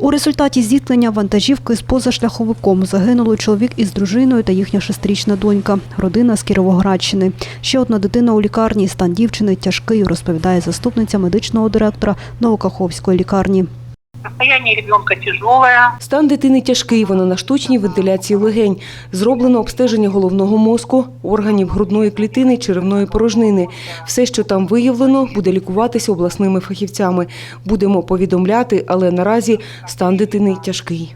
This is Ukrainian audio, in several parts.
У результаті зіткнення вантажівки з позашляховиком загинули чоловік із дружиною та їхня шестирічна донька. Родина з Кіровоградщини. Ще одна дитина у лікарні. Стан дівчини тяжкий, розповідає заступниця медичного директора Новокаховської лікарні. Состояние ребенка тяжелое. Стан дитини тяжкий, вона на штучній вентиляції легень. Зроблено обстеження головного мозку, органів грудної клітини, черевної порожнини. Все, що там виявлено, буде лікуватися обласними фахівцями. Будемо повідомляти, але наразі стан дитини тяжкий.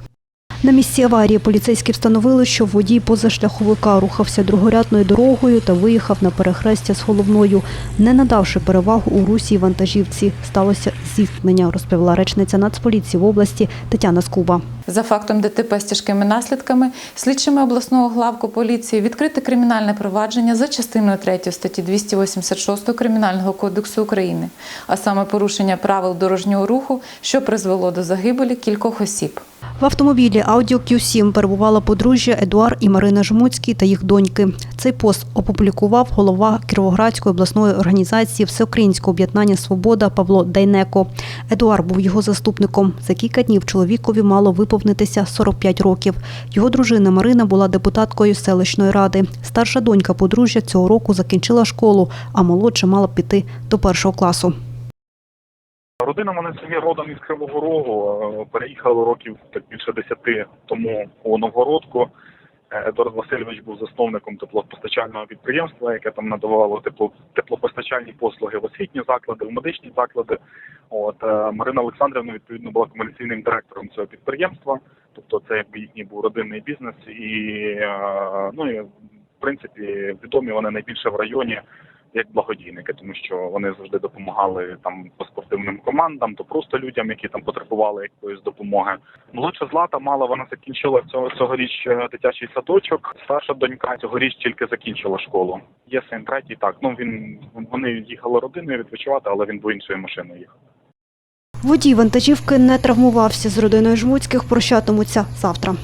На місці аварії поліцейські встановили, що водій позашляховика рухався другорядною дорогою та виїхав на перехрестя з головною, не надавши перевагу у русі вантажівці. Сталося зіткнення, розповіла речниця Нацполіції в області Тетяна Скуба. За фактом ДТП з тяжкими наслідками слідчими обласного главку поліції відкрите кримінальне провадження за частиною 3 статті 286 Кримінального кодексу України, а саме порушення правил дорожнього руху, що призвело до загибелі кількох осіб. В автомобілі Audi Q7 перебувала подружжя Едуард і Марина Жмуцькі та їх доньки. Цей пост опублікував голова Кіровоградської обласної організації Всеукраїнського об'єднання Свобода Павло Дайнеко. Едуард був його заступником. За кілька днів чоловікові мало виповнитися 45 років. Його дружина Марина була депутаткою селищної ради. Старша донька подружжя цього року закінчила школу, а молодша мала піти до першого класу. Родина мене самі родом із Кривого Рогу. Е, Переїхали років так більше десяти тому у Новгородку. Е, Едуард Васильович був засновником теплопостачального підприємства, яке там надавало тепло, теплопостачальні послуги в освітні заклади, в медичні заклади. От е, Марина Олександрівна відповідно була комерційним директором цього підприємства. Тобто це якби їхній був родинний бізнес, і ну і в принципі відомі вони найбільше в районі як благодійники, тому що вони завжди допомагали там по спортивним командам, то просто людям, які там потребували якоїсь допомоги. Молодша злата мала вона закінчила цього цьогоріч е, дитячий садочок. Старша донька цьогоріч тільки закінчила школу. Є син третій. Так ну він вони їхали родиною відпочивати, але він був іншою машиною їхав. Водій вантажівки не травмувався з родиною Жмуцьких. Прощатимуться завтра.